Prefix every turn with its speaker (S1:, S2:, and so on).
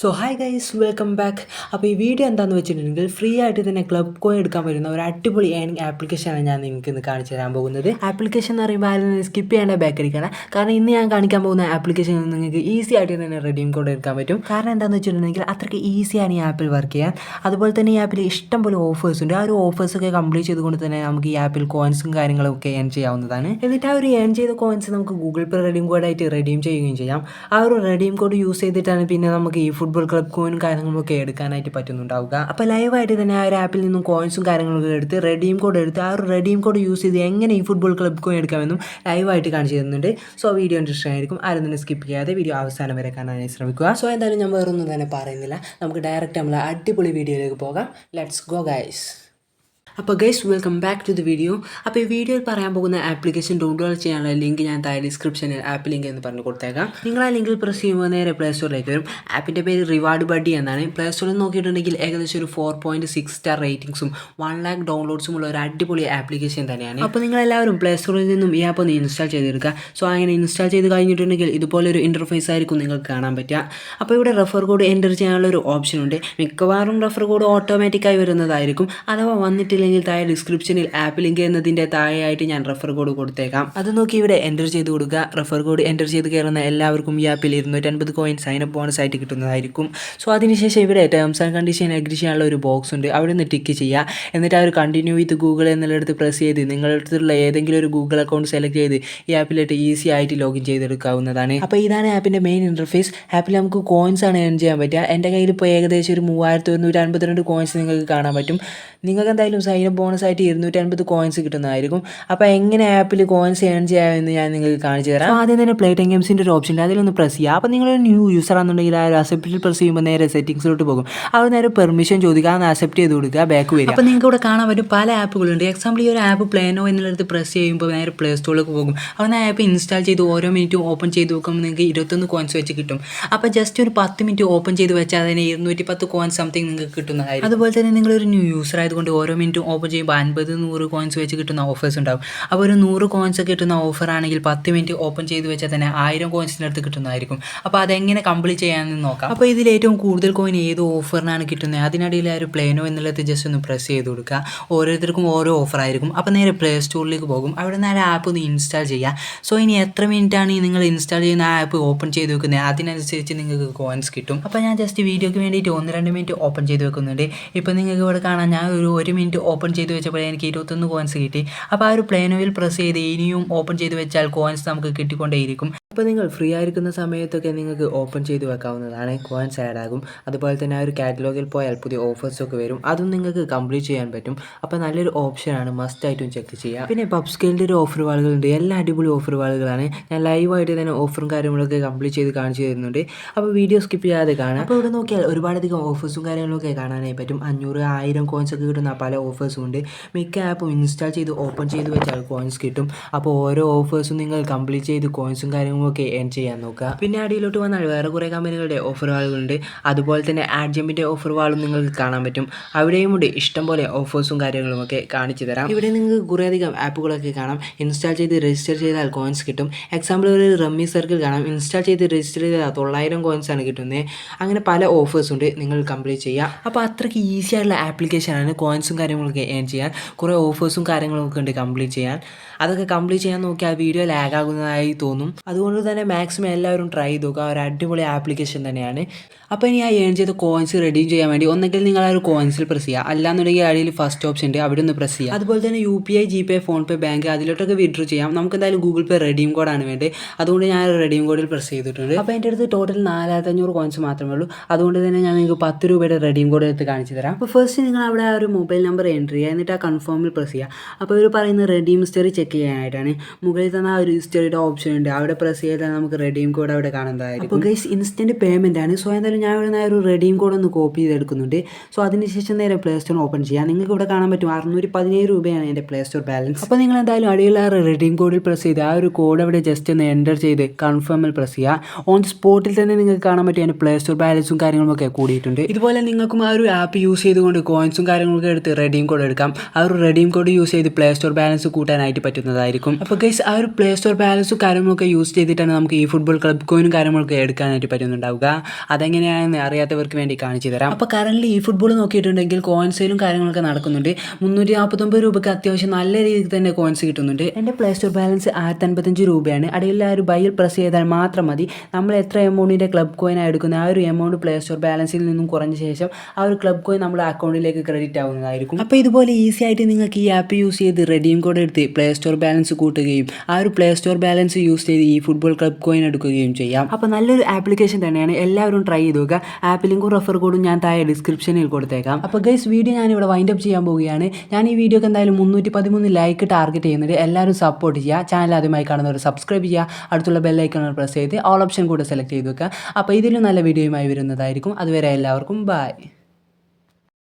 S1: So hi guys welcome back അപ്പോൾ ഈ video എന്താണെന്ന് വെച്ചിട്ടുണ്ടെങ്കിൽ ഫ്രീ ആയിട്ട് തന്നെ ക്ലബ് കോയിൻ എടുക്കാൻ പറ്റുന്ന ഒരു അടിപൊളി ഏണിംഗ് ആപ്ലിക്കേഷനാണ് ഞാൻ നിങ്ങൾക്ക് ഇന്ന് കാണിച്ചു തരാൻ പോകുന്നത്. ആപ്ലിക്കേഷൻ എന്ന് പറയുമ്പോൾ ആരും സ്കിപ്പ് ചെയ്യേണ്ട ബാക്ക് അടിക്കണം കാരണം ഇന്ന് ഞാൻ കാണിക്കാൻ പോകുന്ന ആപ്ലിക്കേഷൻ നിങ്ങൾക്ക് ഈസി ആയിട്ട് തന്നെ റെഡീം കോഡ് എടുക്കാൻ പറ്റും. കാരണം എന്താണെന്ന് വെച്ചിട്ടുണ്ടെങ്കിൽ അത്രയ്ക്ക് ഈസിയാണ് ഈ ആപ്പിൽ വർക്ക് ചെയ്യാൻ. അതുപോലെ തന്നെ ഈ ആപ്പിൽ ഇഷ്ടം പോലെ ഓഫേഴ്സ് ഉണ്ട്. ആ ഒരു ഓഫേഴ്സൊക്കെ കംപ്ലീറ്റ് ചെയ്തുകൊണ്ട് തന്നെ നമുക്ക് ഈ ആപ്പിൽ കോയിൻസും കാര്യങ്ങളും ഒക്കെ ഏൺ ചെയ്യാവുന്നതാണ്. എന്നിട്ട് ആ ഒരു ഏൺ ചെയ്ത കോയിൻസ് നമുക്ക് ഗൂഗിൾ പേ റെഡീം കോഡായിട്ട് റെഡീം ചെയ്യുകയും ചെയ്യാം. ആ ഒരു റെഡീം കോഡ് യൂസ് ചെയ്തിട്ടാണ് പിന്നെ നമുക്ക് ഈ ഫുട്ബോൾ ക്ലബ് കോയിനും കാര്യങ്ങളും ഒക്കെ എടുക്കാനായിട്ട് പറ്റുന്നുണ്ടാവുക. അപ്പോൾ ലൈവായിട്ട് തന്നെ ആ ഒരു ആപ്പിൽ നിന്നും കോയിൻസും കാര്യങ്ങളൊക്കെ എടുത്ത് റെഡീം കോഡ് എടുത്ത് ആ ഒരു റെഡീം കോഡ് യൂസ് ചെയ്ത് എങ്ങനെ ഈ ഫുട്ബോൾ ക്ലബ് കോയിൻ എടുക്കാമെന്നും ലൈവായിട്ട് കാണിച്ചു തരുന്നുണ്ട്. സോ വീഡിയോ ഇൻട്രസ്റ്റ് ആയിരിക്കും ആരും തന്നെ സ്കിപ്പ് ചെയ്യാതെ വീഡിയോ അവസാനം വരെ കാണാനായി ശ്രമിക്കുക. സോ എന്തായാലും ഞാൻ വേറൊന്നും തന്നെ പറയുന്നില്ല. നമുക്ക് ഡയറക്റ്റ് നമ്മൾ അടിപൊളി വീഡിയോയിലേക്ക് പോകാം. ലെറ്റ്സ് ഗോ ഗൈസ് അപ്പോൾ guys welcome back to the video അപ്പോൾ ഈ വീഡിയോയിൽ പറയാൻ പോകുന്ന ആപ്ലിക്കേഷൻ ഡൗൺലോഡ് ചെയ്യാനുള്ള ലിങ്ക് ഞാൻ താഴെ ഡിസ്ക്രിപ്ഷനിൽ ആപ്പ് ലിങ്ക് എന്ന് പറഞ്ഞ് കൊടുത്തേക്കാം. നിങ്ങൾ ആ ലിങ്കിൽ പ്രസ് ചെയ്യുമ്പോൾ നേരെ പ്ലേ സ്റ്റോറിലേക്ക് വരും. ആപ്പിന്റെ പേര് റിവാർഡ് ബഡി എന്നാണ്. പ്ലേ സ്റ്റോറിൽ നോക്കിയിട്ടുണ്ടെങ്കിൽ ഏകദേശം ഒരു ഫോർ പോയിന്റ് സിക്സ് സ്റ്റാർ റേറ്റിംഗ്സും വൺ ലാക്ക് ഡൗൺലോഡ്സും ഉള്ള ഒരു അടിപൊളി ആപ്ലിക്കേഷൻ തന്നെയാണ്. അപ്പോൾ നിങ്ങൾ എല്ലാവരും പ്ലേ സ്റ്റോറിൽ നിന്നും ഈ ആപ്പ് ഒന്ന് ഇൻസ്റ്റാൾ ചെയ്തെടുക്കുക. സോ അങ്ങനെ ഇൻസ്റ്റാൾ ചെയ്ത് കഴിഞ്ഞിട്ടുണ്ടെങ്കിൽ ഇതുപോലെ ഒരു ഇന്റർഫേസ് ആയിരിക്കും നിങ്ങൾക്ക് കാണാൻ പറ്റുക. അപ്പോൾ ഇവിടെ റെഫർ കോഡ് എന്റർ ചെയ്യാനുള്ള ഒരു ഓപ്ഷൻ ഉണ്ട്. മിക്കവാറും റെഫർ കോഡ് ഓട്ടോമാറ്റിക്കായി വരുന്നതായിരിക്കും. അഥവാ വന്നിട്ടില്ലെങ്കിൽ താഴെ ഡിസ്ക്രിപ്ഷനിൽ ആപ്പ് ലിങ്ക് എന്നതിന്റെ താഴെയായിട്ട് ഞാൻ റെഫർ കോഡ് കൊടുത്തേക്കാം. അത് നോക്കി ഇവിടെ എന്റർ ചെയ്ത് കൊടുക്കുക. റെഫർ കോഡ് എന്റർ ചെയ്ത് കയറുന്ന എല്ലാവർക്കും ഈ ആപ്പിൽ ഇരുന്നൂറ്റൻപത് കോയിൻ അപ്പ് ബോണസ് ആയിട്ട് കിട്ടുന്നതായിരിക്കും. സോ അതിനുശേഷം ഇവിടെ ടേംസ് ആൻഡ് കണ്ടീഷൻ അഗ്രി ചെയ്യാനുള്ള ഒരു ബോക്സ് ഉണ്ട്. അവിടെ നിന്ന് ടിക്ക് ചെയ്യുക. എന്നിട്ട് ആ ഒരു കണ്ടിന്യൂ വിത്ത് ഗൂഗിൾ എന്നുള്ളിടത്ത് പ്രസ് ചെയ്ത് നിങ്ങളുടെ അടുത്തുള്ള ഏതെങ്കിലും ഒരു ഗൂഗിൾ അക്കൗണ്ട് സെലക്ട് ചെയ്ത് ഈ ആപ്പിലായിട്ട് ഈസി ആയിട്ട് ലോഗിൻ ചെയ്തെടുക്കാവുന്നതാണ്. അപ്പോൾ ഇതാണ് ആപ്പിന്റെ മെയിൻ ഇന്റർഫേസ് ആപ്പിൽ നമുക്ക് കോയിൻസ് ആണ് ഏൺ ചെയ്യാൻ പറ്റുക. എന്റെ കയ്യിൽ ഇപ്പോൾ ഏകദേശം ഒരു മൂവായിരത്തി ഒരുന്നൂറ്റി അൻപത്തിരണ്ട് കോയിൻസ് നിങ്ങൾക്ക് കാണാൻ പറ്റും. നിങ്ങൾക്ക് എന്തായാലും സൈൻ അപ്പ് ബോണസ് ആയിട്ട് ഇരുന്നൂറ്റി അൻപത് കോയിൻസ് കിട്ടുന്നതായിരിക്കും. അപ്പോൾ എങ്ങനെ ആപ്പിൽ കോയിൻസ് ഏൺ ചെയ്യാമെന്ന് ഞാൻ നിങ്ങൾക്ക് കാണിച്ചു തരാം. ആദ്യം തന്നെ പ്ലേ ടൈം ഗെയിംസിന്റെ ഒരു ഓപ്ഷൻ ഉണ്ട്. അതിലൊന്ന് പ്രസ് ചെയ്യുക. അപ്പോൾ നിങ്ങളൊരു ന്യൂ യൂസർ ആണെന്നുണ്ടെങ്കിൽ ആ ഒരു അക്സെപ്റ്റിൽ പ്രസ് ചെയ്യുമ്പോൾ നേരെ സെറ്റിംഗ്സിലോട്ട് പോകും. അവർ നേരെ പെർമിഷൻ ചോദിക്കുക. അന്ന് അക്സെപ്റ്റ് ചെയ്ത് കൊടുക്കുക. ബാക്ക് വരിക. അപ്പോൾ നിങ്ങൾക്ക് ഇവിടെ കാണാൻ പറ്റും പല ആപ്പുകളുണ്ട് എക്സാമ്പിൾ ഈ ഒരു ആപ്പ് പ്ലേനോ എന്നുള്ളത് പ്രസ് ചെയ്യുമ്പോൾ നേരെ പ്ലേ സ്റ്റോറിലേക്ക് പോകും. അവർ ആപ്പ് ഇൻസ്റ്റാൾ ചെയ്ത് ഓരോ മിനിറ്റും ഓപ്പൺ ചെയ്ത് നോക്കുമ്പോൾ നിങ്ങൾക്ക് ഇരുപത്തൊന്ന് കോയിൻസ് വെച്ച് കിട്ടും. അപ്പോൾ ജസ്റ്റ് ഒരു പത്ത് മിനിറ്റ് ഓപ്പൺ ചെയ്ത് വെച്ചാൽ അതിന് ഇരുന്നൂറ്റി പത്ത് കോയിൻസ് സംതിങ് നിങ്ങൾക്ക് കിട്ടുന്നതായിരിക്കും. അതുപോലെ തന്നെ നിങ്ങളൊരു ന്യൂ യൂസർ ആയതുകൊണ്ട് ഓരോ മിനിറ്റും ഓപ്പൺ ചെയ്യുമ്പോൾ അൻപത് നൂറ് കോയിൻസ് വെച്ച് കിട്ടുന്ന ഓഫേഴ്സ് ഉണ്ടാവും. അപ്പോൾ ഒരു നൂറ് കോയിൻസ് കിട്ടുന്ന ഓഫർ ആണെങ്കിൽ പത്ത് മിനിറ്റ് ഓപ്പൺ ചെയ്ത് വെച്ചാൽ തന്നെ ആയിരം കോയിൻസിന്റെ അടുത്ത് കിട്ടുന്നതായിരിക്കും. അപ്പോൾ അതെങ്ങനെ കംപ്ലീറ്റ് ചെയ്യാമെന്ന് നോക്കാം. അപ്പോൾ ഇതിൽ ഏറ്റവും കൂടുതൽ കോയിൻ ഏത് ഓഫറിനാണ് കിട്ടുന്നത്? അതിനിടയിൽ ആ ഒരു പ്ലേനോ എന്നുള്ളത് ജസ്റ്റ് ഒന്ന് പ്രസ് ചെയ്ത് കൊടുക്കുക. ഓരോരുത്തർക്കും ഓരോ ഓഫർ ആയിരിക്കും. അപ്പോൾ നേരെ പ്ലേ സ്റ്റോറിലേക്ക് പോകും. അവിടെ നിന്ന് ആ ആപ്പ് ഒന്ന് ഇൻസ്റ്റാൾ ചെയ്യുക. സോ ഇനി എത്ര മിനിറ്റ് ആണ് നിങ്ങൾ ഇൻസ്റ്റാൾ ചെയ്യുന്ന ആ ആപ്പ് ഓപ്പൺ ചെയ്ത് വെക്കുന്നത്? അതിനനുസരിച്ച് നിങ്ങൾക്ക് കോയിൻസ് കിട്ടും. അപ്പോൾ ഞാൻ ജസ്റ്റ് വീഡിയോക്ക് വേണ്ടിയിട്ട് ഒന്ന് രണ്ട് മിനിറ്റ് ഓപ്പൺ ചെയ്ത് വെക്കുന്നുണ്ട്. ഇപ്പോൾ നിങ്ങൾക്ക് ഇവിടെ കാണാൻ ഞാൻ ഒരു ഒരു മിനിറ്റ് ഓപ്പൺ ചെയ്ത് വെച്ചപ്പോൾ എനിക്ക് ഇരുപത്തൊന്ന് കോയിൻസ് കിട്ടി. അപ്പോൾ ആ ഒരു പ്ലേനോയിൽ പ്രസ് ചെയ്ത് ഇനിയും ഓപ്പൺ ചെയ്ത് വെച്ചാൽ കോയിൻസ് നമുക്ക് കിട്ടിക്കൊണ്ടേയിരിക്കും. അപ്പോൾ നിങ്ങൾ ഫ്രീ ആയിരിക്കുന്ന സമയത്തൊക്കെ നിങ്ങൾക്ക് ഓപ്പൺ ചെയ്ത് വെക്കാവുന്നതാണ്. കോയിൻസ് ആഡ് ആകും. അതുപോലെ തന്നെ ആ ഒരു കാറ്റലോഗിൽ പോയാൽ പുതിയ ഓഫേഴ്സൊക്കെ വരും. അതും നിങ്ങൾക്ക് കംപ്ലീറ്റ് ചെയ്യാൻ പറ്റും. അപ്പോൾ നല്ലൊരു ഓപ്ഷനാണ് മസ്റ്റ് ആയിട്ടും ചെക്ക് ചെയ്യുക പിന്നെ പബ് സ്കെയിലിന്റെ ഒരു ഓഫർ വാളുകളുണ്ട്. എല്ലാ അടിപൊളി ഓഫർ വാളുകളാണ്. ഞാൻ ലൈവായിട്ട് തന്നെ ഓഫറും കാര്യങ്ങളൊക്കെ കംപ്ലീറ്റ് ചെയ്ത് കാണിച്ചു തരുന്നുണ്ട്. അപ്പോൾ വീഡിയോ സ്കിപ്പ് ചെയ്യാതെ കാണാം. അപ്പോൾ ഇവിടെ നോക്കിയാൽ ഒരുപാടധികം ഓഫേഴ്സും കാര്യങ്ങളൊക്കെ കാണാനായി പറ്റും. അഞ്ഞൂറ് ആയിരം കോയിൻസ് ഒക്കെ കിട്ടുന്ന പല ഓഫേഴ്സും ഉണ്ട്. മിക്ക ആപ്പും ഇൻസ്റ്റാൾ ചെയ്ത് ഓപ്പൺ ചെയ്ത് വെച്ചാൽ കോയിൻസ് കിട്ടും. അപ്പോൾ ഓരോ ഓഫേഴ്സും നിങ്ങൾ കംപ്ലീറ്റ് ചെയ്ത് കോയിൻസും കാര്യങ്ങളും ഒക്കെ ഏൺ ചെയ്യാൻ നോക്കുക. പിന്നെ അടിയിലോട്ട് വന്നാൽ വേറെ കുറേ കമ്പനികളുടെ ഓഫർ വാളുകളുണ്ട്. അതുപോലെ തന്നെ ആഡ്ജമ്പിന്റെ ഓഫർ വാളും നിങ്ങൾക്ക് കാണാൻ പറ്റും. അവിടെയും കൂടി ഇഷ്ടംപോലെ ഓഫേഴ്സും കാര്യങ്ങളും ഒക്കെ കാണിച്ചു തരാം. ഇവിടെ നിങ്ങൾക്ക് കുറേയധികം ആപ്പുകളൊക്കെ കാണാം. ഇൻസ്റ്റാൾ ചെയ്ത് രജിസ്റ്റർ ചെയ്താൽ കോയിൻസ് കിട്ടും. എക്സാമ്പിൾ ഒരു റമ്മി സർക്കിൾ കാണാം. ഇൻസ്റ്റാൾ ചെയ്ത് രജിസ്റ്റർ ചെയ്താൽ തൊള്ളായിരം കോയിൻസ് ആണ് കിട്ടുന്നത് അങ്ങനെ പല ഓഫേഴ്സ് ഉണ്ട്. നിങ്ങൾ കംപ്ലീറ്റ് ചെയ്യുക അപ്പോൾ അത്രയ്ക്ക് ഈസി ആയിട്ടുള്ള ആപ്ലിക്കേഷനാണ് കോയിൻസും കാര്യങ്ങളൊക്കെ ഏൺ ചെയ്യാൻ. കുറേ ഓഫേഴ്സും കാര്യങ്ങളൊക്കെ ഉണ്ട് കംപ്ലീറ്റ് ചെയ്യാൻ. അതൊക്കെ കംപ്ലീറ്റ് ചെയ്യാൻ നോക്കിയാൽ വീഡിയോ ലാഗ് ആകുന്നതായി തോന്നും. അതുകൊണ്ട് തന്നെ മാക്സിമം എല്ലാവരും ട്രൈ ചെയ്ത് നോക്കുക ഒരു അടിപൊളി ആപ്ലിക്കേഷൻ തന്നെയാണ്. അപ്പോൾ ഇനി ആ ഏൺ ചെയ്ത കോയിൻസ് റെഡീം ചെയ്യാൻ വേണ്ടി ഒന്നെങ്കിൽ നിങ്ങൾ ആ ഒരു കോയിൻസിൽ പ്രസ് ചെയ്യുക അല്ലാന്നുണ്ടെങ്കിൽ അടിയിൽ ഫസ്റ്റ് ഓപ്ഷൻ ഉണ്ട്. അവിടെ ഒന്ന് പ്രസ് ചെയ്യുക അതുപോലെ തന്നെ U P I G Pay PhonePe bank അതിലോട്ടൊക്കെ withdraw ചെയ്യാം. നമുക്ക് എന്തായാലും ഗൂഗിൾ പേ റെഡീം കോഡാണ് വേണ്ടത്. അതുകൊണ്ട് ഞാൻ റെഡീം കോഡിൽ പ്രസ് ചെയ്തിട്ടുണ്ട്. അപ്പോൾ എന്റെ അടുത്ത് ടോട്ടൽ നാലായിരത്തഞ്ഞൂറ് കോയിൻസ് മാത്രമേ ഉള്ളൂ. അതുകൊണ്ട് തന്നെ ഞാൻ നിങ്ങൾക്ക് പത്ത് രൂപയുടെ റെഡീം കോഡ് എടുത്ത് കാണിച്ചു തരാം. അപ്പോൾ ഫസ്റ്റ് നിങ്ങൾ അവിടെ ആ ഒരു മൊബൈൽ നമ്പർ എൻട്രി ചെയ്യുക എന്നിട്ട് ആ കൺഫേമിൽ പ്രസ് ചെയ്യുക അപ്പോൾ ഇവർ പറയുന്ന റെഡീം ഹിസ്റ്ററി ചെക്ക് ചെയ്യാനായിട്ടാണ്. മുകളിൽ തന്നെ ആ ഒരു ഹിസ്റ്ററിയുടെ ഓപ്ഷൻ ഉണ്ട്. അവിടെ പ്രസ് ചെയ്താൽ നമുക്ക് റെഡീം കോഡ് അവിടെ കാണുന്നതായിരിക്കും. അപ്പോൾ ഗൈസ് ഇൻസ്റ്റന്റ് പേയ്മെന്റ് ആണ്. സോ എന്തായാലും ഞാൻ ഇവിടെ ഒരു റെഡീം കോഡ് ഒന്ന് കോപ്പി ചെയ്തെടുക്കുന്നുണ്ട്. സോ അതിനുശേഷം നേരെ പ്ലേ സ്റ്റോർ ഓപ്പൺ ചെയ്യാം. നിങ്ങൾക്ക് ഇവിടെ കാണാൻ പറ്റും അറുന്നൂറ്റി പതിനേഴ് രൂപയാണ് എന്റെ പ്ലേ സ്റ്റോർ ബാലൻസ് അപ്പോൾ നിങ്ങൾ എന്തായാലും അടിയുള്ള ആ റെഡീം കോഡിൽ പ്രസ് ചെയ്ത് ആ ഒരു കോഡ് അവിടെ ജസ്റ്റ് ഒന്ന് എന്റർ ചെയ്ത് കൺഫേമിൽ പ്രസ് ചെയ്യാം. ഓൺ സ്പോട്ടിൽ തന്നെ നിങ്ങൾക്ക് കാണാൻ പറ്റും എന്റെ പ്ലേ സ്റ്റോർ ബാലൻസും കാര്യങ്ങളും ഒക്കെ കൂടിയിട്ടുണ്ട്. ഇതുപോലെ നിങ്ങൾക്കും ആ ഒരു ആപ്പ് യൂസ് ചെയ്തുകൊണ്ട് കോയിൻസും കാര്യങ്ങളൊക്കെ എടുത്ത് റെഡീം കോഡ് എടുക്കാം. ആ ഒരു റെഡീം കോഡ് യൂസ് ചെയ്ത് പ്ലേ സ്റ്റോർ ബാലൻസ് കൂട്ടാനായിട്ട് പറ്റുന്നതായിരിക്കും. അപ്പോൾ ഗൈസ് ആ ഒരു പ്ലേ സ്റ്റോർ ബാലൻസും കാര്യങ്ങളൊക്കെ യൂസ് ചെയ്ത് ചെയ്തിട്ടാണ് നമുക്ക് ഈ ഫുട്ബോൾ ക്ലബ് കോയിനും കാര്യങ്ങളൊക്കെ എടുക്കാനായിട്ട് പറ്റുന്നുണ്ടാവുക. അതെങ്ങനെയാണെന്ന് അറിയാത്തവർക്ക് വേണ്ടി കാണിച്ചു തരാം. അപ്പോൾ കറന്റ് ഈ ഫുട്ബോൾ നോക്കിയിട്ടുണ്ടെങ്കിൽ കോയിൻസേലും കാര്യങ്ങളൊക്കെ നടക്കുന്നുണ്ട്. മുന്നൂറ്റി നാൽപ്പത്തൊമ്പത് രൂപയ്ക്ക് അത്യാവശ്യം നല്ല രീതിയിൽ തന്നെ കോയിൻസ് കിട്ടുന്നുണ്ട്. എന്റെ പ്ലേ സ്റ്റോർ ബാലൻസ് ആയിരത്തി അൻപത്തഞ്ച് രൂപയാണ്. അടിയിൽ ആ ഒരു ബൈൽ പ്രസ് ചെയ്താൽ മാത്രം മതി. നമ്മൾ എത്ര എമൗണ്ടിന്റെ ക്ലബ് കോയിനാണ് എടുക്കുന്നത് ആ ഒരു എമൗണ്ട് പ്ലേ സ്റ്റോർ ബാലൻസിൽ നിന്നും കുറഞ്ഞ ശേഷം ആ ഒരു ക്ലബ് കോയിൻ നമ്മുടെ അക്കൗണ്ടിലേക്ക് ക്രെഡിറ്റ് ആവുന്നതായിരിക്കും. അപ്പോൾ ഇതുപോലെ ഈസി ആയിട്ട് നിങ്ങൾക്ക് ഈ ആപ്പ് യൂസ് ചെയ്ത് റെഡീം കോഡ് എടുത്ത് പ്ലേ സ്റ്റോർ ബാലൻസ് കൂട്ടുകയും ആ ഒരു പ്ലേ സ്റ്റോർ ബാലൻസ് യൂസ് ചെയ്ത് ഈ ഫുട്ബോൾ ക്ലബ് കോയിൻ എടുക്കുകയും ചെയ്യാം. അപ്പോൾ നല്ലൊരു ആപ്ലിക്കേഷൻ തന്നെയാണ്. എല്ലാവരും ട്രൈ ചെയ്ത് നോക്കുക. ആപ്പിലിങ്കും റെഫർ കോഡും ഞാൻ താഴെ ഡിസ്ക്രിപ്ഷനിൽ കൊടുത്തേക്കാം. അപ്പോൾ ഗൈസ് വീഡിയോ ഞാൻ ഇവിടെ വൈൻഡ് അപ്പ് ചെയ്യാൻ പോവുകയാണ്. ഞാൻ ഈ വീഡിയോക്ക് എന്തായാലും മുന്നൂറ്റി പതിമൂന്ന് ലൈക്ക് ടാർഗറ്റ് ചെയ്യുന്നുണ്ട് എല്ലാവരും സപ്പോർട്ട് ചെയ്യുക. ചാനൽ ആദ്യമായി കാണുന്നവർ സബ്സ്ക്രൈബ് ചെയ്യുക. അടുത്തുള്ള ബെല്ലൈക്കൺ പ്രസ് ചെയ്ത് ഓൾ ഓപ്ഷൻ കൂടെ സെലക്ട് ചെയ്ത് വെക്കുക. അപ്പോൾ ഇതിലും നല്ല വീഡിയോയുമായി വരുന്നതായിരിക്കും. അതുവരെ എല്ലാവർക്കും ബൈ